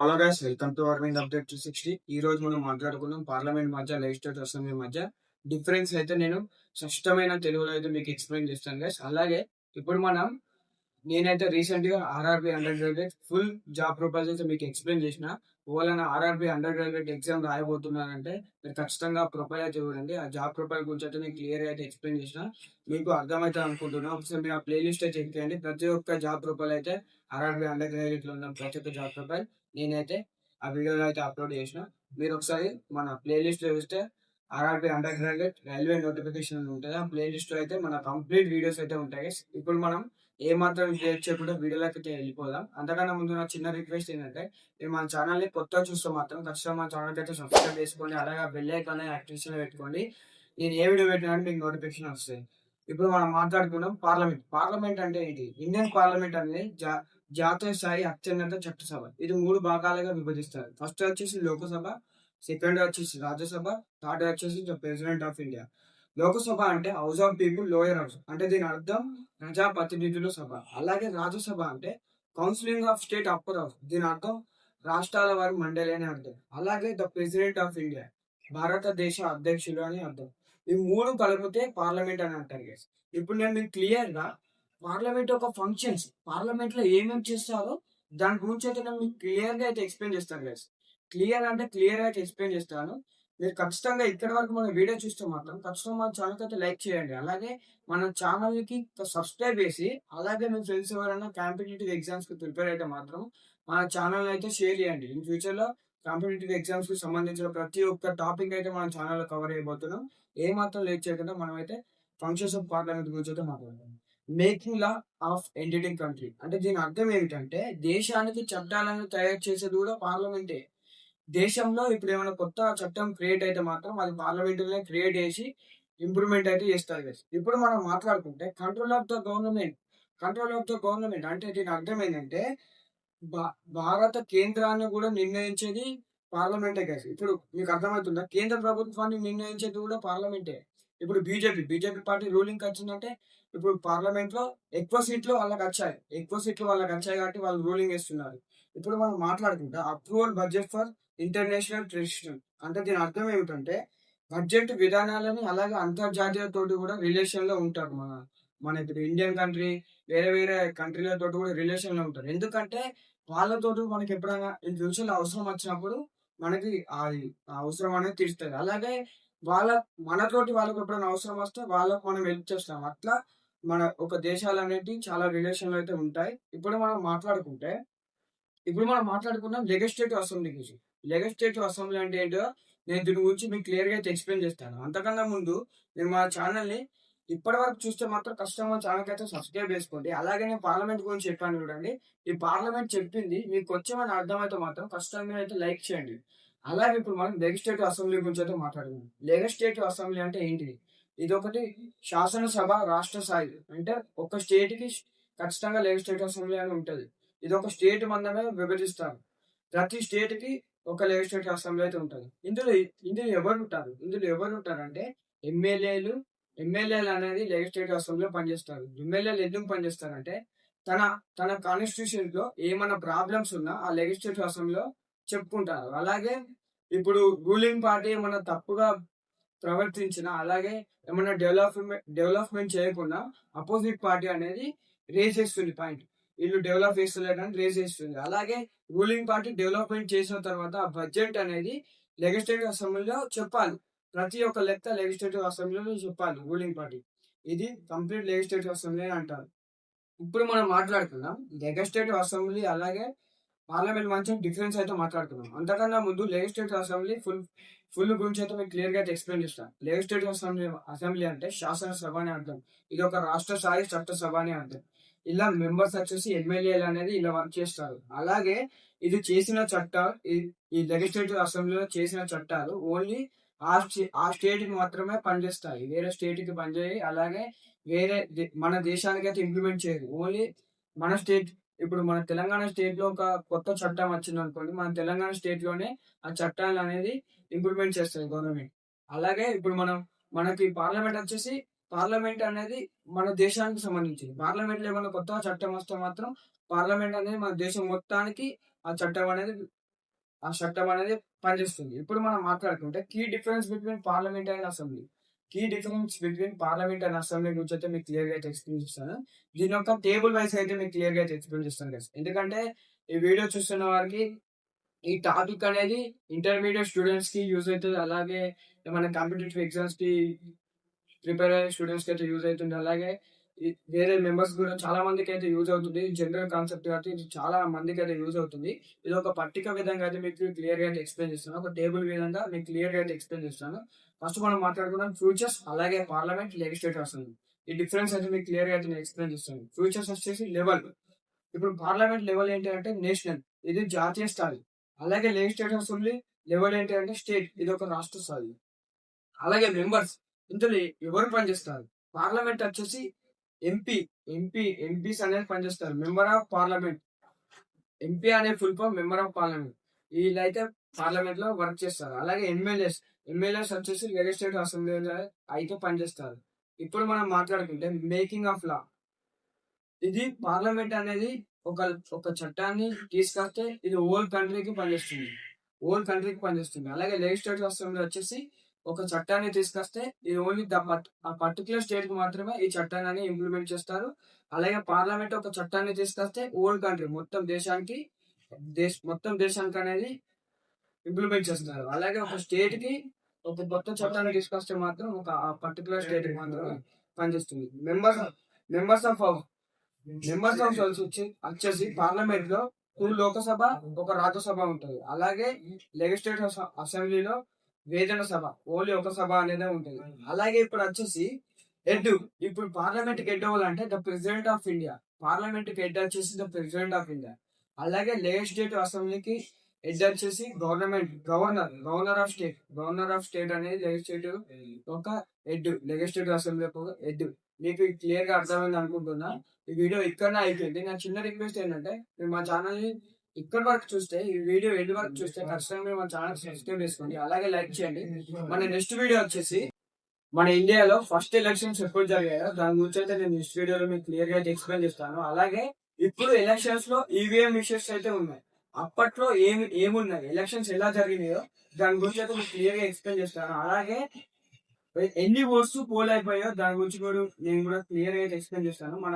Hello guys welcome to Arvind update two sixty ఈ రోజు మనం మాట్లాడుకుందాం పార్లమెంట్ మధ్య లెజిస్లేటివ్ అసెంబ్లీ మధ్య డిఫరెన్స్ అయితే నేను స్పష్టమైన తెలుగులో అయితే మీకు ఎక్స్ప్లెయిన్ చేస్తాను గైస్ అలాగే ఇప్పుడు మనం నేనైతే రీసెంట్గా RRB under graduate full job proposal మీకు ఎక్స్ప్లెయిన్ చేసిన. ఓవలన ఆర్ఆర్బి అండర్ గ్రాడ్యుయేట్ ఎగ్జామ్ రాయబోతున్నారంటే మీరు ఖచ్చితంగా ప్రొఫైల్ అయితే చూడండి. ఆ జాబ్ ప్రొఫైల్ గురించి అయితే నేను క్లియర్ అయితే ఎక్స్ప్లెయిన్ చేసిన. మీకు అర్థమవుతుంది అనుకుంటున్నాను ఒకసారి మీరు ఆ ప్లేలిస్ట్ అయితే చెక్ చేయండి. ప్రతి ఒక్క జాబ్ ప్రొఫైల్ అయితే ఆర్ఆర్బి అండర్ గ్రాడ్యుయేట్లో ఉన్న ప్రతి ఒక్క జాబ్ ప్రొఫైల్ నేనైతే ఆ వీడియోలో అయితే అప్లోడ్ చేసిన. మీరు ఒకసారి మన ప్లేలిస్ట్లో చూస్తే RRB under graduate railway notification ఉంటుంది. ఆ ప్లేలిస్ట్లో అయితే మన కంప్లీట్ వీడియోస్ అయితే ఉంటాయి. ఇప్పుడు మనం ఏ మాత్రం లేట్ చేయకుండా వీడియోలోకి అయితే వెళ్ళిపోదాం. అంతకన్నా ముందు నా చిన్న రిక్వెస్ట్ ఏంటంటే మీరు మన ఛానల్ని కొత్తగా చూస్తే మాత్రం ఖచ్చితంగా మన ఛానల్ అయితే సబ్స్క్రైబ్ చేసుకోండి అలాగే బెల్ ఐకాన్ యాక్టివేషన్ పెట్టుకోండి. నేను ఏ వీడియో పెట్టినా మీకు నోటిఫికేషన్ వస్తాయి. ఇప్పుడు మనం మాట్లాడుకున్నాం పార్లమెంట్. పార్లమెంట్ అంటే ఏంటి? ఇండియన్ పార్లమెంట్ అనేది జా జాతీయ స్థాయి అత్యున్నత చట్టసభ. ఇది మూడు భాగాలుగా విభజిస్తారు. ఫస్ట్ వచ్చేసి లోకసభ సెకండ్ వచ్చేసి రాజ్యసభ థర్డ్ వచ్చేసి the president of India. Lok Sabha అంటే house of people lower house. అంటే దీని అర్థం ప్రజాప్రతినిధుల సభ. అలాగే రాజ్యసభ అంటే counselling of state upper house. దీని అర్థం రాష్ట్రాల వారి మండలి అని అర్థం. అలాగే ద ప్రెసిడెంట్ ఆఫ్ ఇండియా భారతదేశ అధ్యక్షులు అని అర్థం. ఈ మూడు కలిపితే పార్లమెంట్ అని అంటారు గేస్ ఇప్పుడు నేను మీకు క్లియర్గా పార్లమెంట్ ఒక ఫంక్షన్స్ పార్లమెంట్లో ఏమేమి చేస్తారో దాని గురించి అయితే నేను మీకు క్లియర్గా అయితే ఎక్స్ప్లెయిన్ చేస్తాను గైస్ క్లియర్ అంటే క్లియర్ అయితే ఎక్స్ప్లెయిన్ చేస్తాను. మీరు ఖచ్చితంగా ఇక్కడ వరకు మన వీడియో చూస్తే మాత్రం ఖచ్చితంగా మన ఛానల్ అయితే లైక్ చేయండి. అలాగే మన ఛానల్కి సబ్స్క్రైబ్ చేసి అలాగే మీ ఫ్రెండ్స్ ఎవరైనా కాంపిటేటివ్ ఎగ్జామ్స్కి ప్రిపేర్ అయితే మాత్రం మన ఛానల్ అయితే షేర్ చేయండి. ఇన్ ఫ్యూచర్లో కాంపిటేటివ్ ఎగ్జామ్స్కి సంబంధించిన ప్రతి ఒక్క టాపిక్ అయితే మన ఛానల్లో కవర్ అయిపోతున్నాం ఏ మాత్రం లేట్ చేయకుండా మనం అయితే ఫంక్షన్స్ ఆఫ్ పార్లమెంట్ గురించి అయితే మాట్లాడదాం. Making law of entitling country అంటే దీని అర్థం ఏమిటంటే దేశానికి చట్టాలను తయారు చేసేది కూడా పార్లమెంటే దేశంలో ఇప్పుడు ఏమైనా కొత్త చట్టం క్రియేట్ అయితే మాత్రం అది పార్లమెంట్ క్రియేట్ చేసి ఇంప్రూవ్మెంట్ అయితే చేస్తారు guys. ఇప్పుడు మనం మాట్లాడుకుంటే control of the government control of the government అంటే దీని అర్థం ఏంటంటే భా- భారత కేంద్రాన్ని కూడా నిర్ణయించేది పార్లమెంటే కదా ఇప్పుడు మీకు అర్థమవుతుందా? కేంద్ర ప్రభుత్వాన్ని నిర్ణయించేది కూడా పార్లమెంటే ఇప్పుడు బీజేపీ బీజేపీ పార్టీ రూలింగ్ వచ్చిందంటే ఇప్పుడు పార్లమెంట్లో ఎక్కువ సీట్లు వాళ్ళకి వచ్చాయి. ఎక్కువ సీట్లు వాళ్ళకి వచ్చాయి కాబట్టి వాళ్ళు రూలింగ్ వేస్తున్నారు ఇప్పుడు మనం మాట్లాడుకుంటే approval budget for international traditional అంటే దీని అర్థం ఏమిటంటే బడ్జెట్ విధానాలని అలాగే అంతర్జాతీయ తోటి కూడా రిలేషన్లో ఉంటారు మన మన ఇప్పుడు ఇండియన్ కంట్రీ వేరే వేరే కంట్రీలతో కూడా రిలేషన్లో ఉంటారు. ఎందుకంటే వాళ్ళతో మనకి ఎప్పుడైనా ఇన్ అవసరం వచ్చినప్పుడు మనకి అది ఆ అవసరం అనేది తీరుస్తుంది అలాగే వాళ్ళ మనతోటి వాళ్ళకి ఎప్పుడైనా అవసరం వస్తే వాళ్ళకి మనం హెల్ప్ చేస్తాం. అట్లా మన ఒక దేశాలు అనేటివి చాలా రిలేషన్లు అయితే ఉంటాయి. ఇప్పుడు మనం మాట్లాడుకుంటే ఇప్పుడు మనం మాట్లాడుకున్నాం లెజిస్లేటివ్ అసెంబ్లీ గురించి. లెజిస్లేటివ్ అసెంబ్లీ అంటే ఏంటో నేను దీని గురించి మీకు క్లియర్గా అయితే ఎక్స్ప్లెయిన్ చేస్తాను. అంతకన్నా ముందు నేను మా ఛానల్ని ఇప్పటి వరకు చూస్తే మాత్రం కస్టమర్ ఛానల్ అయితే సబ్స్క్రైబ్ చేసుకోండి. అలాగే నేను పార్లమెంట్ గురించి చెప్పాను చూడండి. ఈ పార్లమెంట్ చెప్పింది మీకు వచ్చేమని అర్థమైతే మాత్రం కష్టంగా అయితే లైక్ చేయండి. అలాగే ఇప్పుడు మనం లెజిస్లేటివ్ అసెంబ్లీ గురించి అయితే మాట్లాడుకుందాం. లెజిస్లేటివ్ అసెంబ్లీ అంటే ఏంటిది ఇది ఒకటి శాసనసభ రాష్ట్ర స్థాయి అంటే ఒక స్టేట్కి ఖచ్చితంగా లెజిస్లేటివ్ అసెంబ్లీ అని ఉంటుంది. ఇది ఒక స్టేట్ మందమే విభజిస్తారు. ప్రతి స్టేట్కి ఒక లెజిస్లేటివ్ అసెంబ్లీ అయితే ఉంటుంది. ఇందులో ఇందులో ఎవరు ఉంటారు? ఇందులో ఎవరు ఉంటారంటే ఎమ్మెల్యేలు ఎమ్మెల్యేలు అనేది లెజిస్లేటివ్ అసెంబ్లీలో పనిచేస్తారు. ఎమ్మెల్యేలు ఎందుకు పనిచేస్తారంటే తన తన కాన్స్టిట్యూషన్లో ఏమైనా ప్రాబ్లమ్స్ ఉన్నా ఆ లెజిస్లేటివ్ అసెంబ్లీలో చెప్పుకుంటారు. అలాగే ఇప్పుడు రూలింగ్ పార్టీ ఏమైనా తప్పుగా ప్రవర్తించిన అలాగే ఏమైనా డెవలప్మెంట్ డెవలప్మెంట్ చేయకుండా అపోజిట్ పార్టీ అనేది రేస్ చేస్తుంది పాయింట్ వీళ్ళు డెవలప్ చేస్తలేదని రేజ్ చేస్తుంది. అలాగే రూలింగ్ పార్టీ డెవలప్మెంట్ చేసిన తర్వాత ఆ బడ్జెట్ అనేది లెజిస్లేటివ్ అసెంబ్లీలో చెప్పాలి. ప్రతి ఒక్క లెక్క లెజిస్లేటివ్ అసెంబ్లీలో చెప్పాలి రూలింగ్ పార్టీ ఇది కంప్లీట్ లెజిస్లేటివ్ అసెంబ్లీ అని అంటారు. ఇప్పుడు మనం మాట్లాడుకుందాం. లెజిస్లేటివ్ అసెంబ్లీ అలాగే పార్లమెంట్ మంచి డిఫరెన్స్ అయితే మాట్లాడుకున్నాం అంతకన్నా ముందు లెజిస్లేటివ్ అసెంబ్లీ ఫుల్ ఫుల్ గురించి అయితే మీకు క్లియర్గా అయితే ఎక్స్ప్లెయిన్ చేస్తాను లెజిస్లేటివ్ అసెంబ్లీ అసెంబ్లీ అంటే శాసనసభ అని అర్థం ఇది ఒక రాష్ట్ర స్థాయి చట్టసభ అని అర్థం ఇలా మెంబర్స్ వచ్చేసి ఎమ్మెల్యేలు అనేది ఇలా వర్క్ చేస్తారు. అలాగే ఇది చేసిన చట్టాలు ఈ- ఈ లెజిస్లేటివ్ అసెంబ్లీలో చేసిన చట్టాలు ఓన్లీ ఆ స్టే- ఆ స్టేట్కి మాత్రమే పనిచేస్తాయి. వేరే స్టేట్కి పనిచేయి అలాగే వేరే దే- మన దేశానికి అయితే ఇంప్లిమెంట్ చేయదు ఓన్లీ మన స్టేట్ ఇప్పుడు మన తెలంగాణ స్టేట్లో ఒక కొత్త చట్టం వచ్చింది అనుకోండి మన తెలంగాణ స్టేట్లోనే ఆ చట్టాలు అనేది ఇంప్లిమెంట్ చేస్తుంది గవర్నమెంట్. అలాగే ఇప్పుడు మనం మనకి పార్లమెంట్ వచ్చేసి పార్లమెంట్ అనేది మన దేశానికి సంబంధించింది. పార్లమెంట్లో ఏమైనా కొత్త చట్టం వస్తే మాత్రం పార్లమెంట్ అనేది మన దేశం మొత్తానికి ఆ చట్టం అనేది ఆ చట్టం అనేది పనిచేస్తుంది. ఇప్పుడు మనం మాట్లాడుకుంటే key difference between parliament and assembly key difference between parliament and assembly గురించి అయితే మీకు క్లియర్గా అయితే ఎక్స్ప్లెయిన్ చేస్తాను. దీని యొక్క టేబుల్ వైస్ అయితే మీకు క్లియర్గా అయితే ఎక్స్ప్లెయిన్ చేస్తాను కదా ఎందుకంటే ఈ వీడియో చూస్తున్న వారికి ఈ టాపిక్ అనేది ఇంటర్మీడియట్ స్టూడెంట్స్కి యూజ్ అవుతుంది. అలాగే మన కాంపిటేటివ్ ఎగ్జామ్స్కి ప్రిపేర్ అయ్యే స్టూడెంట్స్కి అయితే యూజ్ అవుతుంది. అలాగే వేరే మెంబర్స్ కూడా చాలా మందికి అయితే యూజ్ అవుతుంది. జనరల్ కాన్సెప్ట్ కాబట్టి ఇది చాలా మందికి అయితే యూజ్ అవుతుంది. ఇది ఒక పట్టిక విధంగా అయితే మీకు క్లియర్గా అయితే ఎక్స్ప్లెయిన్ చేస్తాను. ఒక టేబుల్ విధంగా మీకు క్లియర్గా అయితే ఎక్స్ప్లెయిన్ చేస్తాను. ఫస్ట్ మనం మాట్లాడుకున్నాం ఫ్యూచర్స్ అలాగే పార్లమెంట్ లెజిస్లేటర్స్ ఈ డిఫరెన్స్ అయితే మీకు క్లియర్గా అయితే నేను ఎక్స్ప్లెయిన్ చేస్తాను. ఫ్యూచర్స్ వచ్చేసి లెవెల్. ఇప్పుడు పార్లమెంట్ లెవెల్ ఏంటి అంటే నేషనల్. ఇది జాతీయ స్థాయి. అలాగే లెజిస్లేటర్స్ ఉంది లెవెల్ ఏంటి అంటే స్టేట్. ఇది ఒక రాష్ట్ర స్థాయి. అలాగే మెంబర్స్. ఇందులో ఎవరు పనిచేస్తారు? పార్లమెంట్ వచ్చేసి ఎంపీ ఎంపీ ఎంపీస్ అనేది పనిచేస్తారు. Member of parliament. ఎంపీ అనే full form member of parliament. వీళ్ళైతే పార్లమెంట్లో వర్క్ చేస్తారు. అలాగే ఎమ్మెల్యేస్. ఎమ్మెల్యేస్ వచ్చేసి లెజిస్లేటివ్ అసెంబ్లీలో అయితే పనిచేస్తారు. ఇప్పుడు మనం మాట్లాడుకుంటే మేకింగ్ ఆఫ్ లా. ఇది పార్లమెంట్ అనేది ఒక ఒక చట్టాన్ని తీసుకొస్తే ఇది ఓల్డ్ కంట్రీకి పనిచేస్తుంది. ఓల్డ్ కంట్రీకి పనిచేస్తుంది. అలాగే లెజిస్లేటివ్ అసెంబ్లీ వచ్చేసి ఒక చట్టాన్ని తీసుకొస్తే ఇది ఓన్లీ ద ఆ పర్టికులర్ స్టేట్కు మాత్రమే ఈ చట్టాన్ని ఇంప్లిమెంట్ చేస్తారు. అలాగే పార్లమెంట్ ఒక చట్టాన్ని తీసుకొస్తే ఓల్డ్ కంట్రీ మొత్తం దేశానికి దేశ మొత్తం దేశానికి అనేది ఇంప్లిమెంట్ చేస్తున్నారు. అలాగే ఒక స్టేట్కి ఒక కొత్త చట్టాన్ని తీసుకొస్తే మాత్రం ఒక పర్టికులర్ స్టేట్కి మాత్రమే పనిచేస్తుంది. Members members of members of వచ్చి వచ్చేసి పార్లమెంట్లో టూ లోకసభ ఒక రాజ్యసభ ఉంటుంది. అలాగే లెజిస్లేటివ్ అసెంబ్లీలో వేదన సభ ఓన్లీ ఒక సభ అనేది ఉంటుంది. అలాగే ఇప్పుడు వచ్చేసి హెడ్ ఇప్పుడు పార్లమెంట్కి హెడ్ అవ్వాలంటే ద ప్రెసిడెంట్ ఆఫ్ ఇండియా పార్లమెంట్కి హెడ్ వచ్చేసి ద ప్రెసిడెంట్ ఆఫ్ ఇండియా. అలాగే లెజిస్లేటివ్ అసెంబ్లీకి హెడ్ వచ్చేసి government governor governor of state governor of state అనేది లెజిస్లేటివ్ ఒక హెడ్ లెజిస్లేటివ్ అసెంబ్లీ ఒక హెడ్ మీకు క్లియర్గా అర్థమైంది అనుకుంటున్నా. ఈ వీడియో ఇక్కడనే అయిపోయింది. నా చిన్న రిక్వెస్ట్ ఏంటంటే మీరు మా ఛానల్ని ఇక్కడ వరకు చూస్తే ఈ వీడియో ఎండ్ వరకు చూస్తే ఖచ్చితంగా మీరు మా ఛానల్ సబ్స్క్రైబ్ చేసుకోండి. అలాగే లైక్ చేయండి. మన నెక్స్ట్ వీడియో వచ్చేసి మన ఇండియాలో ఫస్ట్ ఎలక్షన్స్ ఎప్పుడు జరిగాయో దాని గురించి అయితే నేను నెక్స్ట్ వీడియోలో మీకు క్లియర్గా ఎక్స్ప్లెయిన్ చేస్తాను. అలాగే ఇప్పుడు ఎలక్షన్స్లో ఈవీఎం ఇష్యూస్ అయితే ఉన్నాయి. అప్పట్లో ఏమి ఏమున్నాయి? ఎలక్షన్స్ ఎలా జరిగినాయో దాని గురించి అయితే మీకు క్లియర్గా ఎక్స్ప్లెయిన్ చేస్తాను. అలాగే ఎన్ని ఓట్స్ పోల్ అయిపోయాయో దాని గురించి కూడా నేను కూడా క్లియర్గా ఎక్స్ప్లెయిన్ చేస్తాను. మన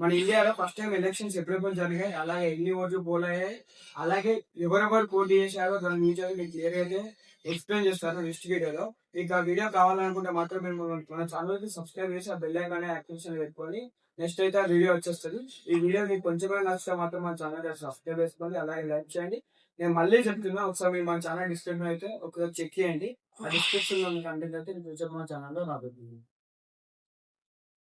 మన ఇండియాలో ఫస్ట్ టైం ఎలక్షన్స్ ఎప్పుడెప్పుడు జరిగాయి? అలాగే ఎన్ని ఓట్లు పోల్ అయ్యాయి? అలాగే ఎవరెవరు పోటీ చేశారో దాని గురించి అయితే మీకు క్లియర్ అయితే ఎక్స్ప్లెయిన్ చేస్తాను నెక్స్ట్ వీడియోలో మీకు ఆ వీడియో కావాలనుకుంటే మాత్రం మీరు మన- ఛానల్కి సబ్స్క్రైబ్ చేసి ఆ బెల్ ఐకాన్ యాక్టివేషన్ పెట్టుకొని నెక్స్ట్ అయితే ఆ వీడియో వచ్చేస్తుంది. ఈ వీడియో మీకు కొంచెం నచ్చితే మాత్రం మన ఛానల్ సబ్స్క్రైబ్ చేసుకోండి. అలాగే లైక్ చేయండి. నేను మళ్ళీ చెప్తున్నా ఒకసారి మీరు మన ఛానల్ డిస్క్రిప్షన్ అయితే ఒకసారి చెక్ చేయండి. ఆ డిస్క్రిప్షన్లో కంటెంట్ అయితే ఫ్యూచర్ మన ఛానల్లో రాబోతుంది.